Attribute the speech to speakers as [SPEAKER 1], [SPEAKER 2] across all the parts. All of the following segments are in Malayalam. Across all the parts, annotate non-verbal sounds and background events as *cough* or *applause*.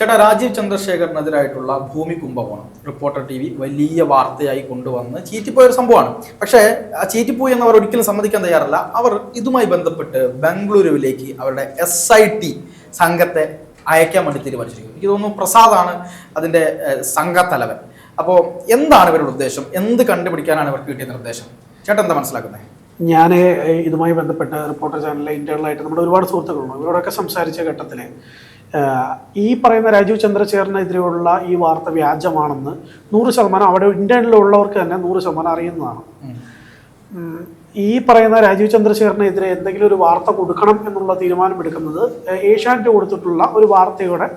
[SPEAKER 1] ചേട്ടാ രാജീവ് ചന്ദ്രശേഖരനെതിരായിട്ടുള്ള ഭൂമി കുംഭകോണം റിപ്പോർട്ടർ ടി വി വലിയ വാർത്തയായി കൊണ്ടുവന്ന് ചീറ്റിപ്പോയ ഒരു സംഭവമാണ്. പക്ഷേ ആ ചീറ്റിപ്പോയി എന്നവർ ഒരിക്കലും സമ്മതിക്കാൻ തയ്യാറല്ല. അവർ ഇതുമായി ബന്ധപ്പെട്ട് ബംഗളൂരുവിലേക്ക് അവരുടെ എസ് ഐ ടി സംഘത്തെ അയക്കാൻ വേണ്ടി തീരുമാനിച്ചിരിക്കുന്നു. എനിക്ക് തോന്നുന്നു പ്രസാദാണ് അതിന്റെ സംഘത്തലവൻ. അപ്പോൾ എന്താണ് ഇവരുടെ ഉദ്ദേശം? എന്ത് കണ്ടുപിടിക്കാനാണ് ഇവർക്ക് കിട്ടിയ നിർദ്ദേശം? ചേട്ടൻ എന്താ മനസ്സിലാക്കുന്നത്
[SPEAKER 2] ഞാൻ ഇതുമായി ബന്ധപ്പെട്ട് റിപ്പോർട്ടർ ചാനലിലെ ഇന്റേണലായിട്ട് നമ്മുടെ ഒരുപാട് സുഹൃത്തുക്കളുണ്ട്. ഇവരോടൊക്കെ സംസാരിച്ച ഘട്ടത്തിൽ ഈ പറയുന്ന രാജീവ് ചന്ദ്രശേഖരനെതിരെയുള്ള ഈ വാർത്ത വ്യാജമാണെന്ന് നൂറ് ശതമാനം അവിടെ ഇന്ത്യയിലുള്ളവർക്ക് തന്നെ നൂറ് ശതമാനം അറിയുന്നതാണ്. ഈ പറയുന്ന രാജീവ് ചന്ദ്രശേഖരനെതിരെ എന്തെങ്കിലും ഒരു വാർത്ത കൊടുക്കണം എന്നുള്ള തീരുമാനമെടുക്കുന്നത് ഏഷ്യാനെറ്റ് കൊടുത്തിട്ടുള്ള ഒരു വാർത്തയുടെ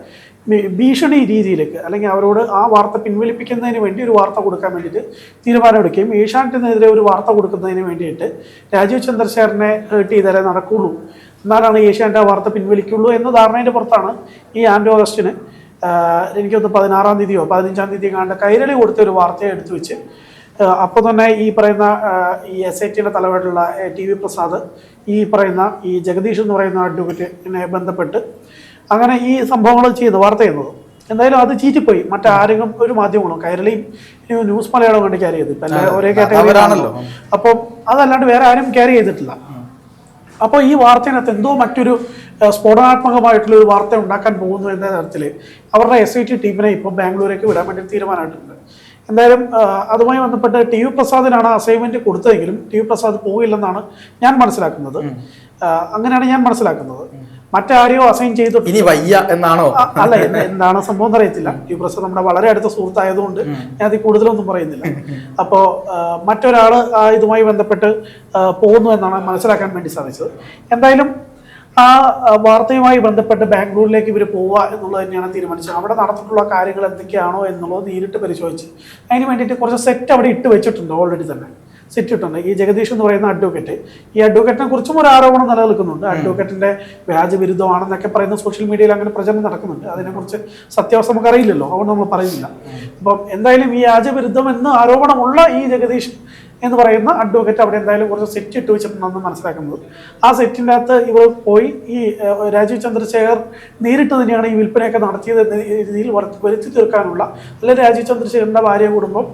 [SPEAKER 2] ഭീഷണി രീതിയിലേക്ക് അല്ലെങ്കിൽ അവരോട് ആ വാർത്ത പിൻവലിപ്പിക്കുന്നതിന് വേണ്ടി ഒരു വാർത്ത കൊടുക്കാൻ വേണ്ടിയിട്ട് തീരുമാനമെടുക്കുകയും ഏഷ്യാനെറ്റിനെതിരെ ഒരു വാർത്ത കൊടുക്കുന്നതിന് വേണ്ടിയിട്ട് രാജീവ് ചന്ദ്രശേഖരനെ ഹേർട്ട് ചെയ്താലേ നടക്കുള്ളൂ. എന്നാലാണ് ഏഷ്യാന്റെ ആ വാർത്ത പിൻവലിക്കുള്ളൂ എന്ന ധാരണയുടെ പുറത്താണ് ഈ ആൻഡോ ഓഗസ്റ്റിന്. എനിക്കൊന്ന് പതിനാറാം തീയതിയോ പതിനഞ്ചാം തീയതിയോ കണ്ട കൈരളി കൊടുത്ത ഒരു വാർത്തയെ എടുത്തു വെച്ച് അപ്പോൾ തന്നെ ഈ പറയുന്ന ഈ എസ് ഐ ടിയുടെ തലവായിട്ടുള്ള ടി വി പ്രസാദ് ഈ പറയുന്ന ഈ ജഗദീഷ് എന്ന് പറയുന്ന അഡ്വക്കേറ്റിനെ ബന്ധപ്പെട്ട് അങ്ങനെ ഈ സംഭവങ്ങൾ ചെയ്യുന്നു വാർത്ത ചെയ്യുന്നത്. എന്തായാലും അത് ചീറ്റിപ്പോയി. മറ്റാരെങ്കിലും ഒരു മാധ്യമങ്ങളും കൈരളിയും ന്യൂസ് മലയാളം കൊണ്ട് ക്യാരി ചെയ്തു. ഇപ്പം ഒരേ. കാറ്റഗറി അപ്പം അതല്ലാണ്ട് വേറെ ആരും ക്യാരി ചെയ്തിട്ടില്ല. അപ്പോൾ ഈ വാർത്തയിനകത്ത് എന്തോ മറ്റൊരു സ്ഫോടനാത്മകമായിട്ടുള്ള ഒരു വാർത്ത ഉണ്ടാക്കാൻ പോകുന്നു എന്ന തരത്തിൽ അവരുടെ എസ് ഐ ടി ടീമിനെ ഇപ്പോൾ ബാംഗ്ലൂരേക്ക് വിടാൻ വേണ്ടി തീരുമാനമായിട്ടുണ്ട്. എന്തായാലും അതുമായി ബന്ധപ്പെട്ട് ടി വി പ്രസാദിനാണ് അസൈൻമെന്റ് കൊടുത്തതെങ്കിലും ടി വി പ്രസാദ് പോകില്ലെന്നാണ് ഞാൻ മനസ്സിലാക്കുന്നത്. അങ്ങനെയാണ് ഞാൻ മനസ്സിലാക്കുന്നത്. മറ്റാരെയോ അസൈൻ ചെയ്തു.
[SPEAKER 1] ഇനി വയ്യ എന്നാണോ?
[SPEAKER 2] അല്ല എന്താണോ സംഭവം എന്ന് അറിയത്തില്ല. ടി പ്രസാദ് നമ്മുടെ വളരെ അടുത്ത സുഹൃത്തായതുകൊണ്ട് ഞാൻ അതിൽ കൂടുതലൊന്നും പറയുന്നില്ല. അപ്പോ ആ ഇതുമായി ബന്ധപ്പെട്ട് പോകുന്നു എന്നാണ് മനസ്സിലാക്കാൻ വേണ്ടി സാധിച്ചത്. എന്തായാലും ആ ആ, വാർത്തയുമായി ബന്ധപ്പെട്ട് ബാംഗ്ലൂരിലേക്ക് ഇവർ പോവുക എന്നുള്ളത് തന്നെയാണ് തീരുമാനിച്ചത്. അവിടെ നടന്നിട്ടുള്ള കാര്യങ്ങൾ എന്തൊക്കെയാണോ എന്നുള്ളത് നേരിട്ട് പരിശോധിച്ച് അതിന് വേണ്ടിയിട്ട് കുറച്ച് സെറ്റ് അവിടെ ഇട്ട് വെച്ചിട്ടുണ്ട് ഓൾറെഡി തന്നെ. സെറ്റ് ഇട്ടുണ്ട് ഈ ജഗദീഷ് എന്ന് പറയുന്ന അഡ്വക്കേറ്റ് ഈ അഡ്വക്കേറ്റിനെ കുറിച്ചും ഒരു ആരോപണം നിലനിൽക്കുന്നുണ്ട്. അഡ്വക്കേറ്റിന്റെ വ്യാജവിരുദ്ധമാണെന്നൊക്കെ പറയുന്ന സോഷ്യൽ മീഡിയയിൽ അങ്ങനെ പ്രചരണം നടക്കുന്നുണ്ട്. അതിനെക്കുറിച്ച് സത്യാവസ്ഥ നമുക്ക് അറിയില്ലല്ലോ അതുകൊണ്ട് നമ്മൾ പറയുന്നില്ല. അപ്പം എന്തായാലും ഈ വ്യാജവിരുദ്ധം എന്ന് ആരോപണമുള്ള ഈ ജഗദീഷ് എന്ന് പറയുന്ന അഡ്വക്കേറ്റ് അവിടെ എന്തായാലും കുറച്ച് സെറ്റ് ഇട്ട് വെച്ചിട്ടുണ്ടെന്ന് മനസ്സിലാക്കുന്നത്. ആ സെറ്റിന്റെ അകത്ത് ഇവർ പോയി. ഈ രാജീവ് ചന്ദ്രശേഖർ നേരിട്ട് തന്നെയാണ് ഈ വിൽപ്പനയൊക്കെ നടത്തിയത് എന്ന രീതിയിൽ വരുത്തി തീർക്കാനുള്ള. അല്ലെങ്കിൽ രാജീവ് ചന്ദ്രശേഖരന്റെ ഭാര്യ കുടുംബം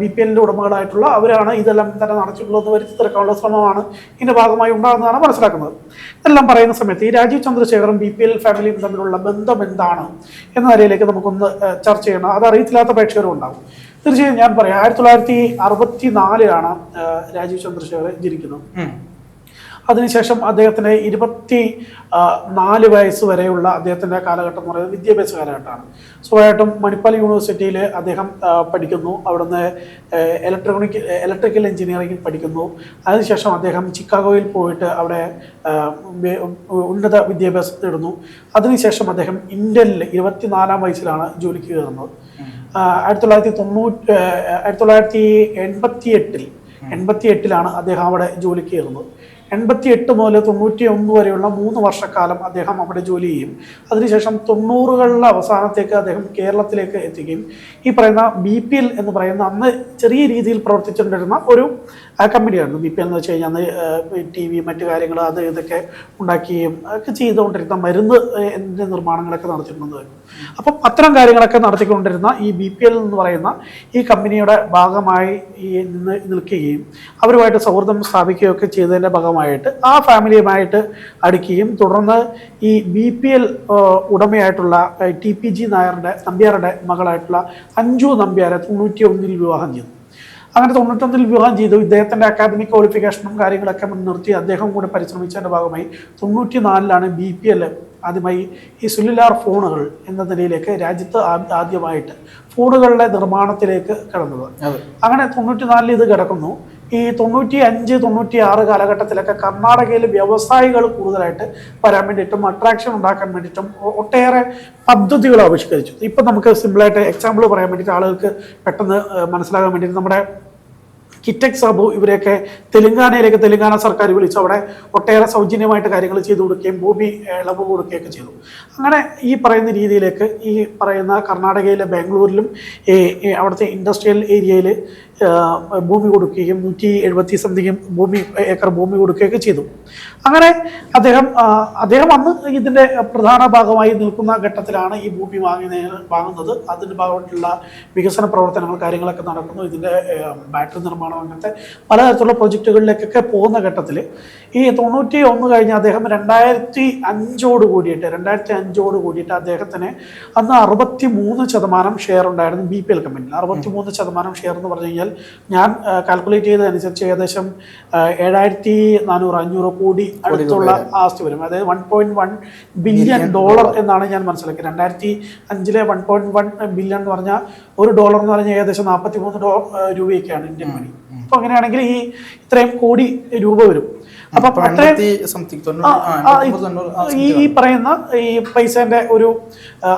[SPEAKER 2] ബി പി എല്ലിന്റെ ഉടമകളായിട്ടുള്ള അവരാണ് ഇതെല്ലാം തന്നെ നടത്തിയിട്ടുള്ളതെന്ന് വരുത്തി തീർക്കാനുള്ള ശ്രമമാണ് ഇതിന്റെ ഭാഗമായി ഉണ്ടാകുന്നതാണ് മനസ്സിലാക്കുന്നത്. ഇതെല്ലാം പറയുന്ന സമയത്ത് ഈ രാജീവ് ചന്ദ്രശേഖറും ബി പി എൽ ഫാമിലിയും തമ്മിലുള്ള ബന്ധം എന്താണ്? എന്ന നിലയിലേക്ക് നമുക്കൊന്ന് ചർച്ച ചെയ്യണം. അത് അറിയത്തില്ലാത്ത പ്രേക്ഷകരും ഉണ്ടാകും. തീർച്ചയായും ഞാൻ പറയാം ആയിരത്തി തൊള്ളായിരത്തി അറുപത്തി നാലിലാണ് രാജീവ് ചന്ദ്രശേഖർ ജനിക്കുന്നത്. അതിനുശേഷം അദ്ദേഹത്തിന് ഇരുപത്തി നാല് വയസ്സ് വരെയുള്ള അദ്ദേഹത്തിന്റെ കാലഘട്ടം എന്ന് പറയുന്നത് വിദ്യാഭ്യാസ കാലഘട്ടമാണ്. സ്വാഭാവികമായിട്ടും മണിപ്പാൽ യൂണിവേഴ്സിറ്റിയിൽ അദ്ദേഹം പഠിക്കുന്നു. അവിടുന്ന് ഇലക്ട്രോണിക് ഇലക്ട്രിക്കൽ എഞ്ചിനീയറിംഗ് പഠിക്കുന്നു. അതിനുശേഷം അദ്ദേഹം ചിക്കാഗോയിൽ പോയിട്ട് അവിടെ ഉന്നത വിദ്യാഭ്യാസം നേടുന്നു. അതിനുശേഷം അദ്ദേഹം ഇന്ത്യയിൽ ഇരുപത്തിനാലാം വയസ്സിലാണ് ജോലിക്ക് കയറുന്നത്. ആയിരത്തി തൊള്ളായിരത്തി തൊണ്ണൂറ്റി ആയിരത്തി തൊള്ളായിരത്തി എൺപത്തി എട്ടിൽ എൺപത്തി എട്ടിലാണ് അദ്ദേഹം അവിടെ ജോലിക്ക് കയറുന്നത്. എൺപത്തി എട്ട് മുതൽ തൊണ്ണൂറ്റി ഒന്ന് വരെയുള്ള മൂന്ന് വർഷക്കാലം അദ്ദേഹം അവിടെ ജോലി ചെയ്യും. അതിനുശേഷം തൊണ്ണൂറുകളുടെ അവസാനത്തേക്ക് അദ്ദേഹം കേരളത്തിലേക്ക് എത്തുകയും ഈ പറയുന്ന ബി പി എൽ എന്ന് പറയുന്ന അന്ന് ചെറിയ രീതിയിൽ പ്രവർത്തിച്ചുകൊണ്ടിരുന്ന ഒരു കമ്പനിയായിരുന്നു. ബി പി എൽ എന്ന് വെച്ച് കഴിഞ്ഞാൽ അന്ന് ടി വി മറ്റു കാര്യങ്ങൾ അത് ഇതൊക്കെ ഉണ്ടാക്കുകയും ഒക്കെ ചെയ്തുകൊണ്ടിരുന്ന മരുന്ന് എന്റെ നിർമ്മാണങ്ങളൊക്കെ നടത്തിക്കൊണ്ടുവരുന്നു അപ്പം അത്തരം കാര്യങ്ങളൊക്കെ നടത്തിക്കൊണ്ടിരുന്ന ഈ ബി പി എൽ എന്ന് പറയുന്ന ഈ കമ്പനിയുടെ ഭാഗമായി ഈ നിന്ന് നിൽക്കുകയും അവരുമായിട്ട് സൗഹൃദം സ്ഥാപിക്കുകയൊക്കെ ചെയ്തതിന്റെ ഭാഗമായിട്ട് ആ ഫാമിലിയുമായിട്ട് അടുക്കുകയും തുടർന്ന് ഈ ബി പി എൽ ഉടമയായിട്ടുള്ള ടി പി ജി നായരുടെ നമ്പ്യാരുടെ മകളായിട്ടുള്ള അഞ്ജു നമ്പ്യാരെ തൊണ്ണൂറ്റി ഒന്നിൽ വിവാഹം ചെയ്തു. അങ്ങനെ തൊണ്ണൂറ്റൊന്നിൽ വിവാഹം ചെയ്തു. ഇദ്ദേഹത്തിന്റെ അക്കാദമിക് ക്വാളിഫിക്കേഷനും കാര്യങ്ങളൊക്കെ മുൻനിർത്തി അദ്ദേഹം കൂടെ പരിശ്രമിച്ചതിന്റെ ഭാഗമായി തൊണ്ണൂറ്റി നാലിലാണ് ബി പി എൽ ആദ്യമായി ഈ സെല്ലുലാർ ഫോണുകൾ എന്ന നിലയിലേക്ക് രാജ്യത്ത് ആദ്യമായിട്ട് ഫോണുകളുടെ നിർമ്മാണത്തിലേക്ക് കടന്നത്. അങ്ങനെ തൊണ്ണൂറ്റി നാലിൽ ഇത് കിടക്കുന്നു. ഈ തൊണ്ണൂറ്റി അഞ്ച് തൊണ്ണൂറ്റി ആറ് കാലഘട്ടത്തിലൊക്കെ കർണാടകയിൽ വ്യവസായികൾ കൂടുതലായിട്ട് വരാൻ വേണ്ടിയിട്ടും അട്രാക്ഷൻ ഉണ്ടാക്കാൻ വേണ്ടിയിട്ടും ഒട്ടേറെ പദ്ധതികൾ ആവിഷ്കരിച്ചു. ഇപ്പം നമുക്ക് സിമ്പിളായിട്ട് എക്സാമ്പിൾ പറയാൻ വേണ്ടിയിട്ട് ആളുകൾക്ക് പെട്ടെന്ന് മനസ്സിലാകാൻ വേണ്ടിയിട്ട് നമ്മുടെ കിറ്റക് സാബു ഇവരെയൊക്കെ തെലുങ്കാനയിലേക്ക് തെലുങ്കാന സർക്കാർ വിളിച്ച്. അവിടെ ഒട്ടേറെ സൗജന്യമായിട്ട് കാര്യങ്ങൾ ചെയ്തു കൊടുക്കുകയും ഭൂമി ഇളവ് കൊടുക്കുകയൊക്കെ ചെയ്തു. അങ്ങനെ ഈ പറയുന്ന രീതിയിലേക്ക് ഈ പറയുന്ന കർണാടകയിലെ ബാംഗ്ലൂരിലും അവിടുത്തെ ഇൻഡസ്ട്രിയൽ ഏരിയയിൽ ഭൂമി കൊടുക്കുകയും നൂറ്റി എഴുപത്തി സംതിങ് ഭൂമി ഏക്കർ ഭൂമി കൊടുക്കുകയൊക്കെ ചെയ്തു. അങ്ങനെ അദ്ദേഹം അദ്ദേഹം അന്ന് ഇതിന്റെ പ്രധാന ഭാഗമായി നിൽക്കുന്ന ഘട്ടത്തിലാണ് ഈ ഭൂമി വാങ്ങി വാങ്ങുന്നത്. അതിന്റെ ഭാഗമായിട്ടുള്ള വികസന പ്രവർത്തനങ്ങൾ കാര്യങ്ങളൊക്കെ നടക്കുന്നു. ഇതിന്റെ ബാറ്ററി നിർമ്മാണം അങ്ങനത്തെ പലതരത്തിലുള്ള പ്രൊജക്റ്റുകളിലേക്കൊക്കെ പോകുന്ന ഘട്ടത്തിൽ ഈ തൊണ്ണൂറ്റി ഒന്ന് കഴിഞ്ഞ് അദ്ദേഹം രണ്ടായിരത്തി അഞ്ചോട് കൂടിയിട്ട് രണ്ടായിരത്തി അഞ്ചോട് കൂടിയിട്ട് അദ്ദേഹത്തിന് അന്ന് അറുപത്തി മൂന്ന് ശതമാനം ഷെയർ ഉണ്ടായിരുന്നു ബി പി എൽ കമ്പനിയിൽ അറുപത്തി മൂന്ന് ശതമാനം ഷെയർ എന്ന് പറഞ്ഞു കഴിഞ്ഞാൽ ഞാൻ കാൽക്കുലേറ്റ് ചെയ്തതനുസരിച്ച് ഏകദേശം ഏഴായിരത്തി നാനൂറ് അഞ്ഞൂറ് കോടി അടുത്തുള്ള ആസ്തി വരും. അതായത് one point one billion dollar എന്നാണ് ഞാൻ മനസ്സിലാക്കിയത്. രണ്ടായിരത്തി അഞ്ചിലെ വൺ പോയിന്റ് വൺ ബില്യൺ എന്ന് പറഞ്ഞാൽ ഒരു ഡോളർ എന്ന് പറഞ്ഞാൽ ഏകദേശം നാൽപ്പത്തി മൂന്ന് രൂപയൊക്കെയാണ് ഇന്ത്യൻ മണി അപ്പൊ അങ്ങനെയാണെങ്കിൽ ഈ ഇത്രയും കോടി രൂപ വരും. അപ്പം ഈ പറയുന്ന ഈ പൈസന്റെ ഒരു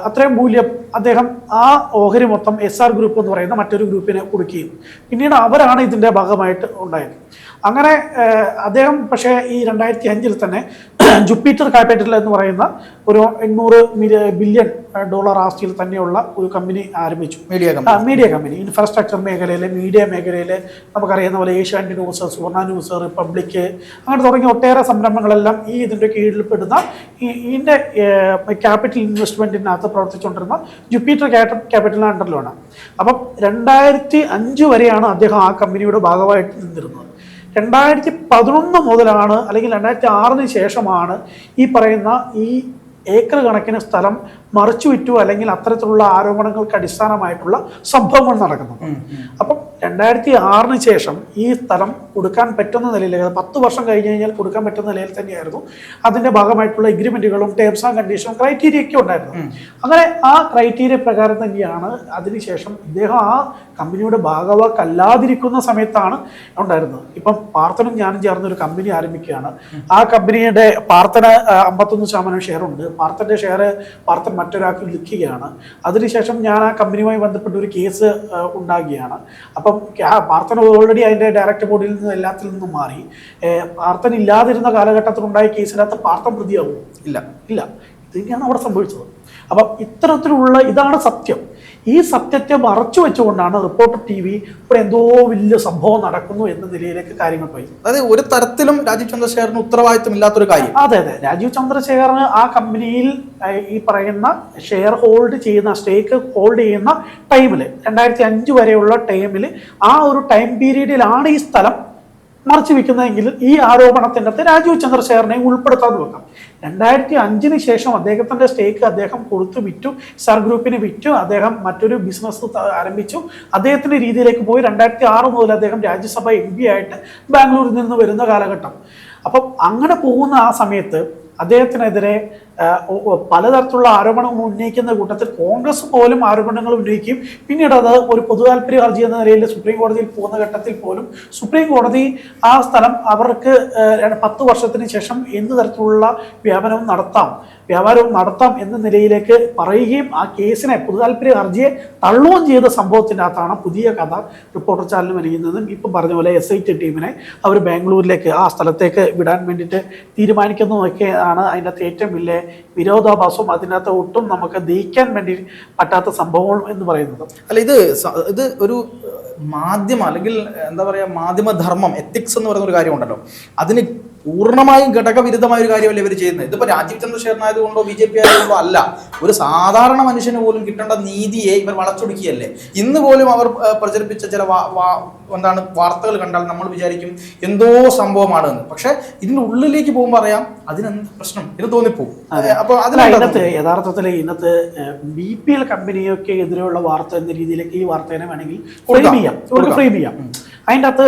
[SPEAKER 2] അത്രയും മൂല്യം അദ്ദേഹം ആ ഓഹരി മൊത്തം എസ് ആർ ഗ്രൂപ്പ് എന്ന് പറയുന്ന മറ്റൊരു ഗ്രൂപ്പിനെ കൊടുക്കുകയും. പിന്നീട് അവരാണ് ഇതിന്റെ ഭാഗമായിട്ട് ഉണ്ടായത്. അങ്ങനെ അദ്ദേഹം പക്ഷേ ഈ രണ്ടായിരത്തി അഞ്ചിൽ തന്നെ ജുപ്പിറ്റർ ക്യാപിറ്റൽ എന്ന് പറയുന്ന ഒരു എണ്ണൂറ് ബില്യൺ ഡോളർ ആസ്തിയിൽ തന്നെയുള്ള ഒരു കമ്പനി ആരംഭിച്ചു.
[SPEAKER 1] Media company
[SPEAKER 2] media company infrastructure മേഖലയിൽ മീഡിയ മേഖലയിൽ നമുക്കറിയുന്ന പോലെ Asianet news Suvarna news Republic അങ്ങനെ തുടങ്ങിയ ഒട്ടേറെ സംരംഭങ്ങളെല്ലാം ഈ ഇതിന്റെ കീഴിൽ പെടുന്ന ഈ ഇതിന്റെ ക്യാപിറ്റൽ ഇൻവെസ്റ്റ്മെന്റിനകത്ത് പ്രവർത്തിച്ചുകൊണ്ടിരുന്ന ജുപ്പിറ്റർ ക്യാപിറ്റലിന്റെ അണ്ടറിലാണ് അപ്പം രണ്ടായിരത്തി അഞ്ച് വരെയാണ് അദ്ദേഹം ആ കമ്പനിയുടെ ഭാഗമായിട്ട് നിന്നിരുന്നത്. രണ്ടായിരത്തി പതിനൊന്ന് മുതലാണ് അല്ലെങ്കിൽ രണ്ടായിരത്തി ആറിന് ശേഷമാണ് ഈ പറയുന്ന ഈ ഏക്കർ കണക്കിന് സ്ഥലം മറിച്ചു വിറ്റു അല്ലെങ്കിൽ അത്തരത്തിലുള്ള ആരോപണങ്ങൾക്ക് അടിസ്ഥാനമായിട്ടുള്ള സംഭവങ്ങൾ നടക്കുന്നത് അപ്പം രണ്ടായിരത്തി ആറിന് ശേഷം ഈ സ്ഥലം കൊടുക്കാൻ പറ്റുന്ന നിലയിൽ പത്ത് വർഷം കഴിഞ്ഞ് കഴിഞ്ഞാൽ കൊടുക്കാൻ പറ്റുന്ന നിലയിൽ തന്നെയായിരുന്നു. അതിന്റെ ഭാഗമായിട്ടുള്ള എഗ്രിമെന്റുകളും ടേംസ് ആൻഡ് കണ്ടീഷനും ക്രൈറ്റീരിയ ഒക്കെ ഉണ്ടായിരുന്നു. അങ്ങനെ ആ ക്രൈറ്റീരിയ പ്രകാരം തന്നെയാണ് അതിനുശേഷം ഇദ്ദേഹം ആ കമ്പനിയുടെ ഭാഗവാക്കല്ലാതിരിക്കുന്ന സമയത്താണ് ഉണ്ടായിരുന്നത്. ഇപ്പം പാർത്തനും ഞാനും ചേർന്നൊരു കമ്പനി ആരംഭിക്കുകയാണ്. ആ കമ്പനിയുടെ പാർത്തന് അമ്പത്തൊന്ന് ശതമാനം ഷെയർ പാർത്തന്റെ ഷെയർ മാർത്തൻ മറ്റൊരാൾക്ക് വിൽക്കുകയാണ്. അതിനുശേഷം ഞാൻ ആ കമ്പനിയുമായി ബന്ധപ്പെട്ട ഒരു കേസ് ഉണ്ടാകുകയാണ്. അപ്പം ആ പാർത്തൻ ഓൾറെഡി അതിന്റെ ഡയറക്ടർ ബോർഡിൽ നിന്ന് എല്ലാത്തിൽ നിന്നും മാറി. പാർത്തൻ ഇല്ലാതിരുന്ന കാലഘട്ടത്തിലുണ്ടായ കേസിനകത്ത് പാർത്തൻ പ്രതിയാവും?
[SPEAKER 1] ഇല്ല.
[SPEAKER 2] ഇല്ല. ഇത് തന്നെയാണ് അവിടെ സംഭവിച്ചത്? അപ്പം ഇത്തരത്തിലുള്ള ഇതാണ് സത്യം. ഈ സത്യത്തെ മറച്ചു വെച്ചുകൊണ്ടാണ് റിപ്പോർട്ടർ ടി വി ഇവിടെ എന്തോ വലിയ സംഭവം നടക്കുന്നു എന്ന നിലയിലേക്ക് കാര്യങ്ങൾ പോയി.
[SPEAKER 1] അതായത് ഒരു തരത്തിലും രാജീവ് ചന്ദ്രശേഖരന് ഉത്തരവാദിത്വം ഇല്ലാത്തൊരു കാര്യം.
[SPEAKER 2] അതെ അതെ. രാജീവ് ചന്ദ്രശേഖറിന് ആ കമ്പനിയിൽ ഈ പറയുന്ന ഷെയർ ഹോൾഡ് ചെയ്യുന്ന സ്റ്റേക്ക് ഹോൾഡ് ചെയ്യുന്ന ടൈമിൽ രണ്ടായിരത്തി അഞ്ച് വരെയുള്ള ടൈമിൽ ആ ഒരു ടൈം പീരീഡിലാണ് ഈ സ്ഥലം മറച്ചു വെക്കുന്നതെങ്കിൽ ഈ ആരോപണത്തിനകത്ത് രാജീവ് ചന്ദ്രശേഖരനെ ഉൾപ്പെടുത്താതെ വെക്കാം. രണ്ടായിരത്തി അഞ്ചിന് ശേഷം അദ്ദേഹത്തിന്റെ സ്റ്റേക്ക് അദ്ദേഹം കൊടുത്തു വിറ്റു സർ ഗ്രൂപ്പിന് വിറ്റു അദ്ദേഹം മറ്റൊരു ബിസിനസ് ആരംഭിച്ചു. അദ്ദേഹത്തിന്റെ രീതിയിലേക്ക് പോയി രണ്ടായിരത്തി ആറ് മുതൽ അദ്ദേഹം രാജ്യസഭ എം പി ആയിട്ട് ബാംഗ്ലൂരിൽ നിന്ന് വരുന്ന കാലഘട്ടം. അപ്പം അങ്ങനെ പോകുന്ന ആ സമയത്ത് അദ്ദേഹത്തിനെതിരെ പലതരത്തിലുള്ള ആരോപണങ്ങൾ ഉന്നയിക്കുന്ന കൂട്ടത്തിൽ കോൺഗ്രസ് പോലും ആരോപണങ്ങൾ ഉന്നയിക്കും. പിന്നീട് അത് ഒരു പൊതു താല്പര്യ ഹർജി എന്ന നിലയിൽ സുപ്രീം കോടതിയിൽ പോകുന്ന ഘട്ടത്തിൽ പോലും സുപ്രീം കോടതി ആ സ്ഥലം അവർക്ക് പത്ത് വർഷത്തിന് ശേഷം എന്ത് തരത്തിലുള്ള വ്യാപനവും നടത്താം വ്യാപാരവും നടത്താം എന്ന നിലയിലേക്ക് പറയുകയും ആ കേസിനെ പൊതു താല്പര്യ ഹർജിയെ തള്ളുകയും ചെയ്ത സംഭവത്തിനകത്താണ് പുതിയ കഥ റിപ്പോർട്ടർ ചാനൽ വരികുന്നതും ഇപ്പം പറഞ്ഞ പോലെ എസ് ഐ ടി ടീമിനെ അവർ ബാംഗ്ലൂരിലേക്ക് ആ സ്ഥലത്തേക്ക് വിടാൻ വേണ്ടിയിട്ട് തീരുമാനിക്കുന്നതൊക്കെയാണ് അതിന്റെ ഏറ്റവും വലിയ വിരോധാഭാസവും അതിനകത്ത് ഒട്ടും നമുക്ക് ദഹിക്കാൻ വേണ്ടി പറ്റാത്ത സംഭവങ്ങൾ എന്ന് പറയുന്നത്.
[SPEAKER 1] അല്ല ഇത് ഇത് ഒരു മാധ്യമം അല്ലെങ്കിൽ എന്താ പറയുക മാധ്യമധർമ്മം എത്തിക്സ് എന്ന് പറയുന്ന ഒരു കാര്യമുണ്ടല്ലോ. അതിന് പൂർണമായും ഘടകവിരുദ്ധമായ ഒരു കാര്യമല്ല ഇവർ ചെയ്യുന്നത്? ഇതിപ്പോ രാജീവ് ചന്ദ്രശേഖരൻ ആയതുകൊണ്ടോ ബി ജെ പി ആയതുകൊണ്ടോ അല്ല. ഒരു സാധാരണ മനുഷ്യന് പോലും കിട്ടേണ്ട നീതിയെ ഇവർ വളച്ചൊടുക്കിയല്ലേ ഇന്ന് പോലും അവർ പ്രചരിപ്പിച്ച ചില എന്താണ് വാർത്തകൾ കണ്ടാൽ നമ്മൾ വിചാരിക്കും എന്തോ സംഭവമാണ് എന്ന് പക്ഷെ ഇതിന്റെ ഉള്ളിലേക്ക് പോകുമ്പോൾ അറിയാം അതിനെന്ത് പ്രശ്നം? എന്ന് തോന്നിപ്പോകും അപ്പൊ
[SPEAKER 2] അല്ല
[SPEAKER 1] അതിനകത്ത്
[SPEAKER 2] യഥാർത്ഥത്തിൽ ഇന്നത്ത് ബി പി എൽ കമ്പനിയൊക്കെ എതിരെയുള്ള വാർത്ത എന്ന രീതിയിലേക്ക് ഈ വാർത്തേനെ വേണമെങ്കിൽ ഫ്രെയിം ചെയ്യാം. ഫ്രെയിം ചെയ്യാം. അതിന്റെ അകത്ത്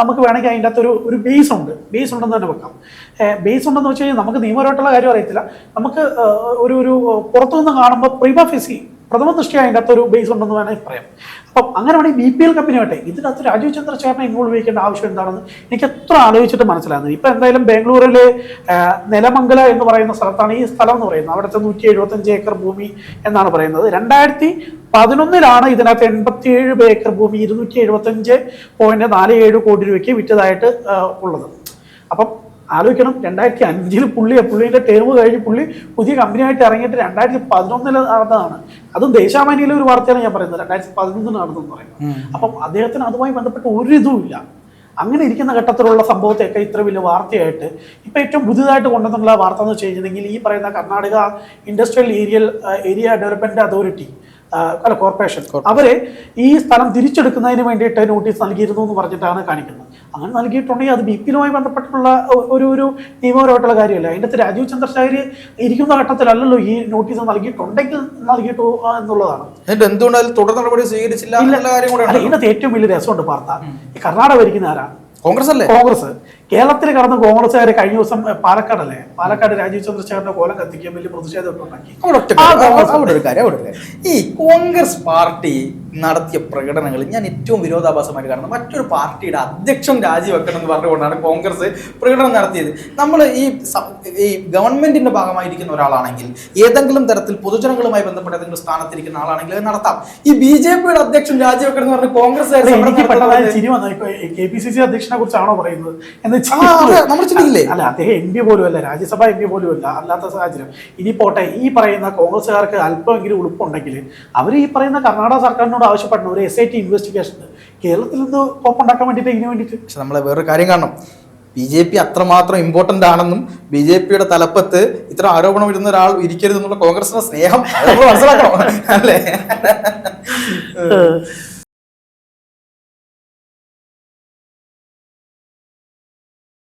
[SPEAKER 2] നമുക്ക് വേണമെങ്കിൽ അതിന്റെ അകത്ത് ഒരു ഒരു ബേസ് ഉണ്ട്. ബേസ് ഉണ്ടെന്ന് തന്നെ വെക്കാം. ബേസ് ഉണ്ടെന്ന് വെച്ച് കഴിഞ്ഞാൽ നമുക്ക് നിയമപരമായിട്ടുള്ള കാര്യം അറിയത്തില്ല. നമുക്ക് ഒരു ഒരു പുറത്തുനിന്ന് കാണുമ്പോൾ പ്രിമ ഫെസി പ്രഥമ ദൃഷ്ടി അതിന്റെ അകത്ത് ഒരു ബേസ് ഉണ്ടെന്ന് വേണമെങ്കിൽ പറയാം. അപ്പം അങ്ങനെ വേണമെങ്കിൽ ബി പി എൽ കമ്പനി ആട്ടെ ഇതിനകത്ത് രാജീവ് ചന്ദ്രശേഖരനെ ഇൻവോൾവ് ചെയ്യേണ്ട ആവശ്യം എന്താണെന്ന് എനിക്ക് എത്ര ആലോചിച്ചിട്ട് മനസ്സിലാകുന്നത്? ഇപ്പം എന്തായാലും ബാംഗ്ലൂരിൽ നിലമംഗല എന്ന് പറയുന്ന സ്ഥലത്താണ് ഈ സ്ഥലം എന്ന് പറയുന്നത്. അവിടുത്തെ നൂറ്റി എഴുപത്തഞ്ച് ഏക്കർ ഭൂമി എന്നാണ് പറയുന്നത്. രണ്ടായിരത്തി പതിനൊന്നിലാണ് ഇതിനകത്ത് എൺപത്തിയേഴ് ഏക്കർ ഭൂമി ഇരുന്നൂറ്റി എഴുപത്തഞ്ച് പോയിന്റ് നാല് ഏഴ് കോടി രൂപയ്ക്ക് വിറ്റതായിട്ട് ഉള്ളത്. അപ്പം ആലോചിക്കണം. രണ്ടായിരത്തി അഞ്ചിൽ പുള്ളി പുള്ളിയുടെ ടേം കഴിഞ്ഞ് പുള്ളി പുതിയ കമ്പനിയായിട്ട് ഇറങ്ങിയിട്ട് രണ്ടായിരത്തി പതിനൊന്നിൽ നടന്നതാണ്. അതും ദേശാമാനിയിലെ ഒരു വാർത്തയാണ് ഞാൻ പറയുന്നത്. രണ്ടായിരത്തി പതിനൊന്നിൽ നടന്നെന്ന് പറയുന്നത് അപ്പം അദ്ദേഹത്തിന് അതുമായി ബന്ധപ്പെട്ട് ഒരു ഇതുമില്ല അങ്ങനെ ഇരിക്കുന്ന ഘട്ടത്തിലുള്ള സംഭവത്തെയൊക്കെ ഇത്ര വലിയ വാർത്തയായിട്ട് ഇപ്പം ഏറ്റവും പുതിയതായിട്ട് കൊണ്ടുവന്നുള്ള വാർത്ത എന്ന് വെച്ച് കഴിഞ്ഞിട്ടുണ്ടെങ്കിൽ ഈ പറയുന്ന Karnataka industrial aerial area development authority അല്ല കോർപ്പറേഷൻ അവർ ഈ സ്ഥലം തിരിച്ചെടുക്കുന്നതിന് വേണ്ടിയിട്ട് നോട്ടീസ് നൽകിയിരുന്നു എന്ന് പറഞ്ഞിട്ടാണ് കാണിക്കുന്നത്. അങ്ങനെ നൽകിയിട്ടുണ്ടെങ്കിൽ അത് ബി പിയിലുമായി ബന്ധപ്പെട്ടുള്ള ഒരു ഒരു നിയമപരമായിട്ടുള്ള കാര്യമല്ല. അതിന്റെ അകത്ത് രാജീവ് ചന്ദ്രശേഖർ ഇരിക്കുന്ന ഘട്ടത്തിലല്ലല്ലോ ഈ നോട്ടീസ് നൽകിയിട്ടുണ്ടെങ്കിൽ നൽകിയിട്ടു എന്നുള്ളതാണ്.
[SPEAKER 1] എന്തുകൊണ്ട് തുടർ നടപടി സ്വീകരിച്ചില്ല
[SPEAKER 2] ഇതിനകത്ത് ഏറ്റവും വലിയ രസമുണ്ട് വാർത്ത ഈ കർണാടക ഭരിക്കുന്ന ആരാ?
[SPEAKER 1] കോൺഗ്രസ് അല്ലേ
[SPEAKER 2] കോൺഗ്രസ്. കേരളത്തിൽ കടന്ന് കോൺഗ്രസ്സുകാർ കഴിഞ്ഞ ദിവസം പാലക്കാട് പാലക്കാടല്ലേ? പാലക്കാട് രാജീവ് ചന്ദ്രശേഖരന്റെ കോലം കത്തിക്കാൻ വലിയ പ്രതിഷേധം ഉണ്ടാക്കി.
[SPEAKER 1] ഈ കോൺഗ്രസ് പാർട്ടി നടത്തിയ പ്രകടനങ്ങൾ ഞാൻ ഏറ്റവും വിരോധാഭാസമായിട്ട് കാണുന്നത് മറ്റൊരു പാർട്ടിയുടെ അധ്യക്ഷൻ രാജിവെക്കണം എന്ന് പറഞ്ഞുകൊണ്ടാണ് കോൺഗ്രസ് പ്രകടനം നടത്തിയത്. നമ്മൾ ഈ ഈ ഗവൺമെന്റിന്റെ ഭാഗമായിരിക്കുന്ന ഒരാളാണെങ്കിൽ ഏതെങ്കിലും തരത്തിൽ പൊതുജനങ്ങളുമായി ബന്ധപ്പെട്ട ഏതെങ്കിലും സ്ഥാനത്തിരിക്കുന്ന ആളാണെങ്കിൽ അത് നടത്താം. ഈ ബി ജെ പിയുടെ അധ്യക്ഷൻ രാജിവെക്കണം എന്ന് പറഞ്ഞ് Congress
[SPEAKER 2] K P C C അധ്യക്ഷനെ കുറിച്ചാണോ പറയുന്നത്? എന്ന്
[SPEAKER 1] നമ്മൾ ചിന്തിക്കില്ലേ?
[SPEAKER 2] അല്ല അദ്ദേഹം എം പി പോലും അല്ല രാജ്യസഭ എം പി പോലും അല്ല അല്ലാത്ത സാഹചര്യം. ഇനി പോട്ടെ ഈ പറയുന്ന കോൺഗ്രസ്സുകാർക്ക് അല്പമെങ്കിലും ഉളുപ്പുണ്ടെങ്കിൽ അവർ ഈ പറയുന്ന കർണാടക സർക്കാരിനോട് ആവശ്യപ്പെടുന്ന ഒരു എസ് ഐ ടി ഇൻവെസ്റ്റിഗേഷൻ കേരളത്തിൽ നിന്ന് കോപ്പുണ്ടാക്കാൻ വേണ്ടിയിട്ട് ഇതിനു വേണ്ടിയിട്ട്?
[SPEAKER 1] പക്ഷെ നമ്മളെ വേറൊരു കാര്യം കാണണം. ബി ജെ പി അത്രമാത്രം ഇമ്പോർട്ടന്റ് ആണെന്നും ബി ജെ പിയുടെ തലപ്പത്ത് ഇത്ര ആരോപണം ഇടുന്ന ഒരാൾ ഇരിക്കരുതെന്നുള്ള കോൺഗ്രസിന്റെ സ്നേഹം *laughs* മനസ്സിലാക്കണം. അല്ലേ?